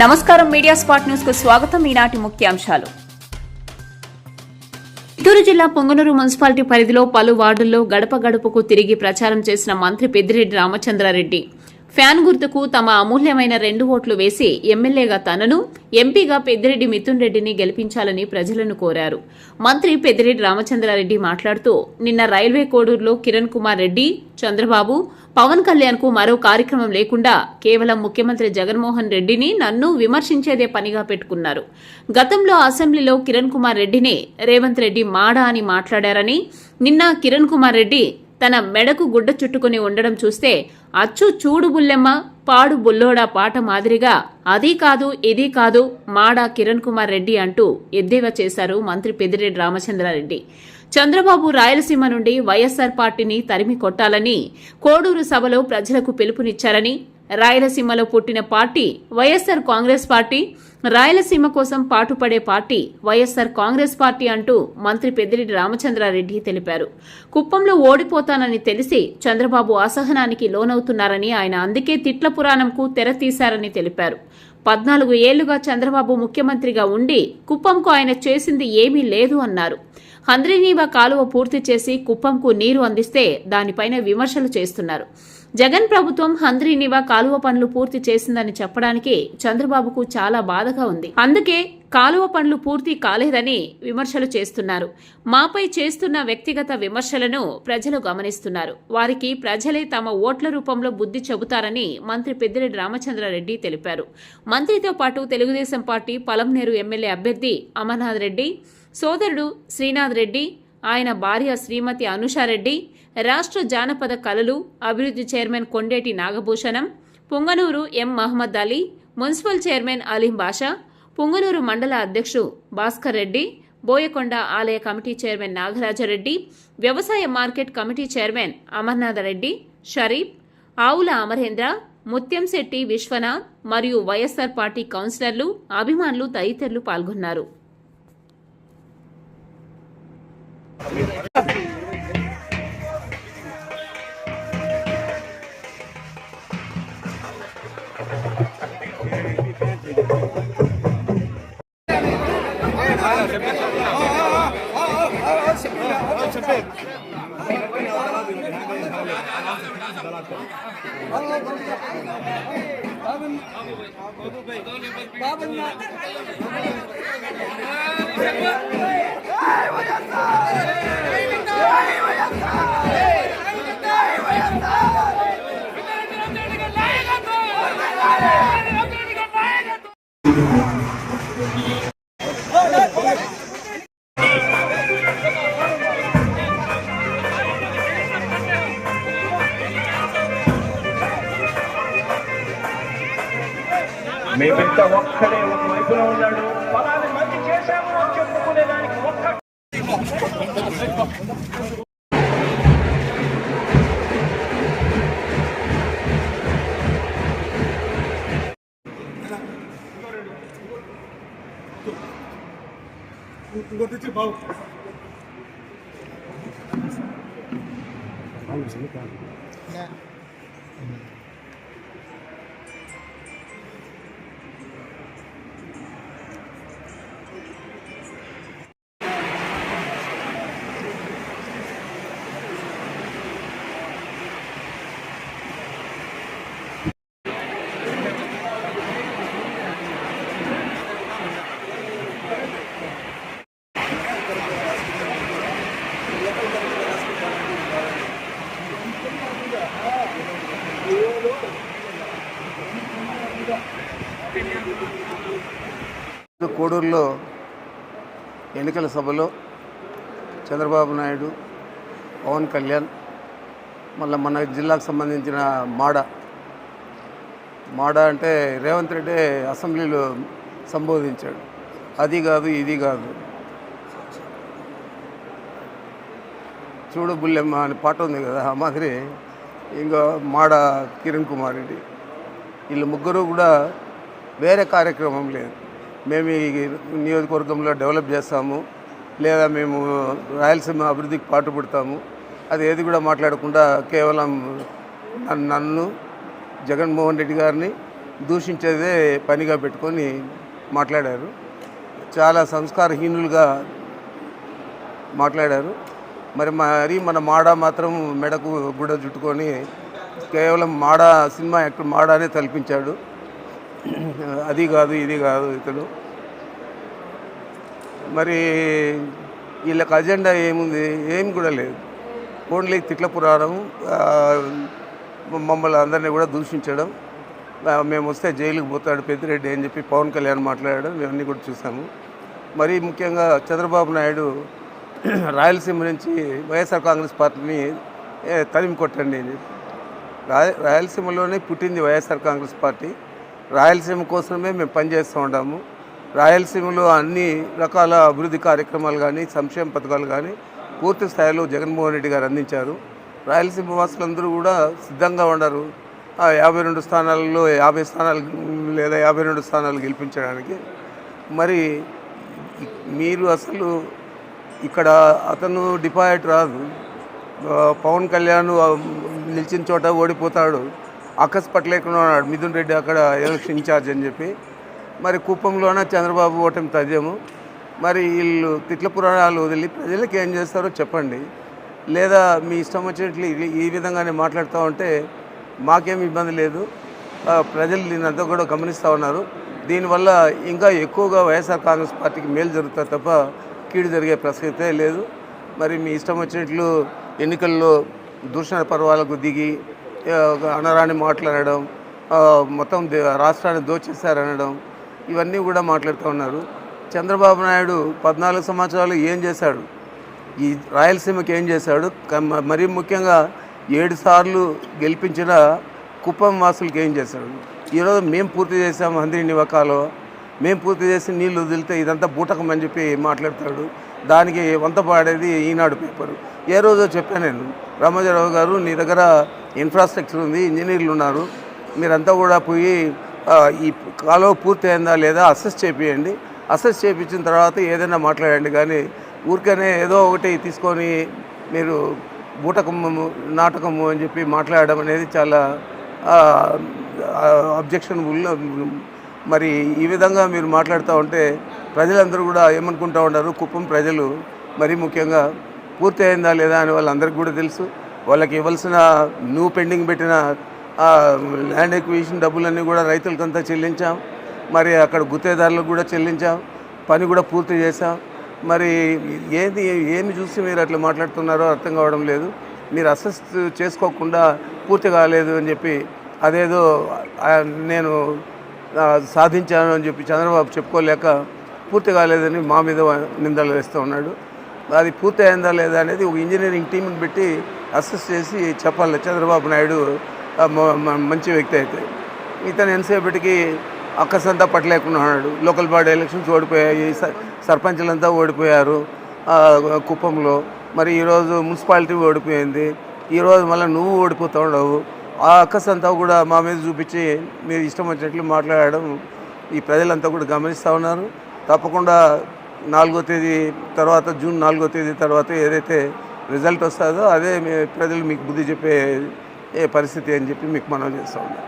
నమస్కారం media spot న్యూస్కు స్వాగతం. ఈనాటి ముఖ్యాంశాలు. చిత్తూరు జిల్లా పొంగనూరు మున్సిపాలిటీ పరిధిలో పలు వార్డుల్లో గడప గడపకు తిరిగి ప్రచారం చేసిన మంత్రి పెద్దిరెడ్డి రామచంద్రారెడ్డి. ఫ్యాన్ గుర్తుకు తమ అమూల్యమైన రెండు ఓట్లు వేసి ఎమ్మెల్యేగా తనను ఎంపీగా పెద్దిరెడ్డి మిథున్ రెడ్డిని గెలిపించాలని ప్రజలను కోరారు. మంత్రి పెద్దిరెడ్డి రామచంద్రారెడ్డి మాట్లాడుతూ నిన్న రైల్వే కోడూరులో కిరణ్ కుమార్ రెడ్డి చంద్రబాబు పవన్ కళ్యాణ్కు మరో కార్యక్రమం లేకుండా కేవలం ముఖ్యమంత్రి జగన్మోహన్ రెడ్డిని నన్ను విమర్శించేదే పనిగా పెట్టుకున్నారు. గతంలో అసెంబ్లీలో కిరణ్ కుమార్ రెడ్డిని రేవంత్ రెడ్డి మాడా అని మాట్లాడారని నిన్న కిరణ్ కుమార్ రెడ్డి తన మెడకు గుడ్డ చుట్టుకుని ఉండడం చూస్తే అచ్చు చూడు బుల్లెమ్మ పాడు బుల్లోడా పాట మాదిరిగా అదీ కాదు ఇది కాదు మాడా కిరణ్ కుమార్ రెడ్డి అంటూ ఎద్దేవా చేశారు మంత్రి పెద్దిరెడ్డి రామచంద్రారెడ్డి. చంద్రబాబు రాయలసీమ నుండి వైఎస్సార్ పార్టీని తరిమి కొట్టాలని కోడూరు సభలో ప్రజలకు పిలుపునిచ్చారని రాయలసీమలో పుట్టిన party YSR Congress party Rayalaseema కోసం పాటుపడే పార్టీ వైఎస్సార్ కాంగ్రెస్ పార్టీ అంటూ మంత్రి పెద్దిరెడ్డి రామచంద్రారెడ్డి తెలిపారు. కుప్పంలో ఓడిపోతానని తెలిసి చంద్రబాబు అసహనానికి లోనవుతున్నారని ఆయన అందుకే తిట్ల పురాణంకు తెర తీశారని తెలిపారు. పద్నాలుగు ఏళ్ళుగా చంద్రబాబు ముఖ్యమంత్రిగా ఉండి కుప్పంకు ఆయన చేసింది ఏమీ లేదు అన్నారు. హంద్రీనీవా కాలువ పూర్తి చేసి కుప్పంకు నీరు అందిస్తే దానిపైన విమర్శలు చేస్తున్నారు. జగన్ ప్రభుత్వం హంద్రీనివా కాలువ పనులు పూర్తి చేసిందని చెప్పడానికి చంద్రబాబుకు చాలా బాధగా ఉంది. అందుకే కాలువ పనులు పూర్తి కాలేదని విమర్శలు చేస్తున్నారు. మాపై చేస్తున్న వ్యక్తిగత విమర్శలను ప్రజలు గమనిస్తున్నారు. వారికి ప్రజలే తమ ఓట్ల రూపంలో బుద్ధి చెబుతారని మంత్రి పెద్దిరెడ్డి రామచంద్రారెడ్డి తెలిపారు. మంత్రితో పాటు తెలుగుదేశం పార్టీ పలంనేరు ఎమ్మెల్యే అభ్యర్థి అమర్నాథ్ రెడ్డి సోదరుడు శ్రీనాథ్ రెడ్డి ఆయన భార్య శ్రీమతి అనుషారెడ్డి రాష్ట్ర జానపద కళలు అభివృద్ధి chairman Kondeti Nagabhushanam Punganur M Mohammed Ali municipal chairman Aleem Basha Punganur మండల అధ్యక్షుడు భాస్కర్ రెడ్డి బోయకొండ ఆలయ కమిటీ చైర్మన్ నాగరాజరెడ్డి వ్యవసాయ market committee chairman Amarnatha Reddy Sharif Avula Amarendra Muthyamsetty Vishwanath మరియు వైఎస్సార్ పార్టీ కౌన్సిలర్లు అభిమానులు తదితరులు పాల్గొన్నారు. Hey, what you ఒక్కడే ఒక వైపులో ఉన్నాడు. ఫలాన్ని మంది చేశాము అని చెప్పుకునే దానికి ఒక్క ఇంకోటి బాబు కోడూరులో ఎన్నికల సభలో చంద్రబాబు నాయుడు పవన్ కళ్యాణ్ మళ్ళీ మన జిల్లాకు సంబంధించిన మాడ. మాడ అంటే రేవంత్ రెడ్డి అసెంబ్లీలో సంబోధించాడు. అది కాదు ఇది కాదు. చూడు బుల్లెమ్మ అని పాట ఉంది కదా ఆ మాదిరి ఇంకా మాడ కిరణ్ కుమార్ రెడ్డి. వీళ్ళు ముగ్గురు కూడా వేరే కార్యక్రమం లేదు. మేము ఈ నియోజకవర్గంలో డెవలప్ చేస్తాము లేదా మేము రాయలసీమ అభివృద్ధికి పాటుపడతాము. అది ఏది కూడా మాట్లాడకుండా కేవలం నన్ను- జగన్మోహన్ రెడ్డి గారిని దూషించేదే పనిగా పెట్టుకొని మాట్లాడారు. చాలా సంస్కారహీనులుగా మాట్లాడారు. మరి మరి మన మాడ మాత్రం మెడకు గుడ చుట్టుకొని కేవలం మాడ సినిమా యాక్టర్ మాడానే తలపించాడు. అది కాదు ఇది కాదు ఇతడు మరి వీళ్ళకి అజెండా ఏముంది? ఏం కూడా లేదు. ఓన్లీ తిట్ల పురాణం మమ్మల్ని అందరినీ కూడా దూషించడం. మేము వస్తే జైలుకి పోతాడు పెద్దిరెడ్డి అని చెప్పి పవన్ కళ్యాణ్ మాట్లాడడం ఇవన్నీ కూడా చూసాము. మరీ ముఖ్యంగా చంద్రబాబు నాయుడు రాయలసీమ నుంచి వైఎస్ఆర్ కాంగ్రెస్ పార్టీని తరిమి కొట్టండి అని చెప్పి. రాయ రాయలసీమలోనే పుట్టింది వైఎస్ఆర్ కాంగ్రెస్ పార్టీ. రాయలసీమ కోసమే మేము పనిచేస్తూ ఉంటాము. రాయలసీమలో అన్ని రకాల అభివృద్ధి కార్యక్రమాలు కానీ సంక్షేమ పథకాలు కానీ పూర్తి స్థాయిలో జగన్మోహన్ రెడ్డి గారు అందించారు. రాయలసీమ వాసులందరూ కూడా సిద్ధంగా ఉండరు. ఆ యాభై రెండు స్థానాలలో యాభై స్థానాలు లేదా యాభై రెండు స్థానాలు గెలిపించడానికి. మరి మీరు అసలు ఇక్కడ అతను డిపాజిట్ రాదు. పవన్ కళ్యాణ్ నిలిచిన చోట ఓడిపోతాడు. అక్కస్ పట్టలేకుండా ఉన్నాడు. మిథున్ రెడ్డి అక్కడ ఎలక్షన్ ఇన్ఛార్జ్ అని చెప్పి. మరి కుప్పంలోన చంద్రబాబు ఓటమి తథ్యము మరి వీళ్ళు తిట్ల పురాణాలు వదిలి ప్రజలకు ఏం చేస్తారో చెప్పండి. లేదా మీ ఇష్టం వచ్చినట్లు ఈ- విధంగానే మాట్లాడుతూ ఉంటే మాకేం ఇబ్బంది లేదు. ప్రజలు దీనంతా కూడా గమనిస్తూ ఉన్నారు. దీనివల్ల ఇంకా ఎక్కువగా వైఎస్ఆర్ కాంగ్రెస్ పార్టీకి మేలు జరుగుతుంది తప్ప కీడు జరిగే ప్రసక్తే లేదు. మరి మీ ఇష్టం వచ్చినట్లు ఎన్నికల్లో దూషణ పర్వాలకు దిగి అనరాని మాట్లాడడం మొత్తం దే- రాష్ట్రాన్ని దోచేశారనడం ఇవన్నీ కూడా మాట్లాడుతూ ఉన్నారు. చంద్రబాబు నాయుడు పద్నాలుగు సంవత్సరాలు ఏం చేశాడు? ఈ రాయలసీమకి ఏం చేశాడు? మరీ ముఖ్యంగా ఏడు సార్లు గెలిపించిన కుప్పం వాసులకి ఏం చేశాడు? ఈరోజు మేము పూర్తి చేసాము అందరి నివకాలో మేము పూర్తి చేసి నీళ్ళు వదిలితే ఇదంతా బూటకం అని చెప్పి మాట్లాడతాడు. దానికి వంత పాడేది ఈనాడు పేపరు. ఏ రోజో చెప్పాను నేను రామోజీరావు గారు నీ దగ్గర ఇన్ఫ్రాస్ట్రక్చర్ ఉంది ఇంజనీర్లు ఉన్నారు మీరంతా కూడా పోయి ఈ కాలువ పూర్తి అయిందా లేదా అసెస్ చేపియండి. అసెస్ చేయించిన తర్వాత ఏదైనా మాట్లాడండి. కానీ ఊరికనే ఏదో ఒకటి తీసుకొని మీరు బూటకము నాటకము అని చెప్పి మాట్లాడడం అనేది చాలా అబ్జెక్షనబుల్ మరి ఈ విధంగా మీరు మాట్లాడుతూ ఉంటే ప్రజలందరూ కూడా ఏమనుకుంటూ ఉంటారు కుప్పం ప్రజలు మరీ ముఖ్యంగా పూర్తి అయిందా లేదా అని వాళ్ళందరికీ కూడా తెలుసు. వాళ్ళకి ఇవ్వాల్సిన నువ్వు పెండింగ్ పెట్టిన ల్యాండ్ ఎక్విజిషన్ డబ్బులన్నీ కూడా రైతులకంతా చెల్లించాం. మరి అక్కడ గుత్తేదారులకు కూడా చెల్లించాం. పని కూడా పూర్తి చేశాం. మరి ఏది ఏమి చూసి మీరు అట్లా మాట్లాడుతున్నారో అర్థం కావడం లేదు. మీరు అసెస్ చేసుకోకుండా పూర్తి కాలేదు అని చెప్పి అదేదో నేను సాధించాను అని చెప్పి చంద్రబాబు చెప్పుకోలేక పూర్తి కాలేదని మా మీద నిందలు వేస్తూ ఉన్నాడు. అది పూర్తి అయిందా లేదా అనేది ఒక ఇంజనీరింగ్ టీంని పెట్టి అసెస్ చేసి చెప్పాలి. చంద్రబాబు నాయుడు మంచి వ్యక్తి అయితే. ఇతను ఎంతసేపటికి అక్కసంతా పట్టలేకుండా ఉన్నాడు. లోకల్ బాడీ ఎలక్షన్స్ ఓడిపోయాయి. స- సర్పంచులంతా ఓడిపోయారు. కుప్పంలో. మరి ఈరోజు మున్సిపాలిటీ ఓడిపోయింది. ఈరోజు మళ్ళీ నువ్వు ఓడిపోతూ ఉండవు. ఆ అక్కసంతా కూడా మా మీద చూపించి మీరు ఇష్టం వచ్చినట్లు మాట్లాడడం ఈ ప్రజలంతా కూడా గమనిస్తూ ఉన్నారు. తప్పకుండా నాలుగో తేదీ తర్వాత జూన్ నాలుగో తేదీ తర్వాత ఏదైతే రిజల్ట్ వస్తుందో అదే మీ ప్రజలు మీకు బుద్ధి చెప్పే ఏ పరిస్థితి అని చెప్పి మీకు మనం చేస్తూ ఉన్నాం.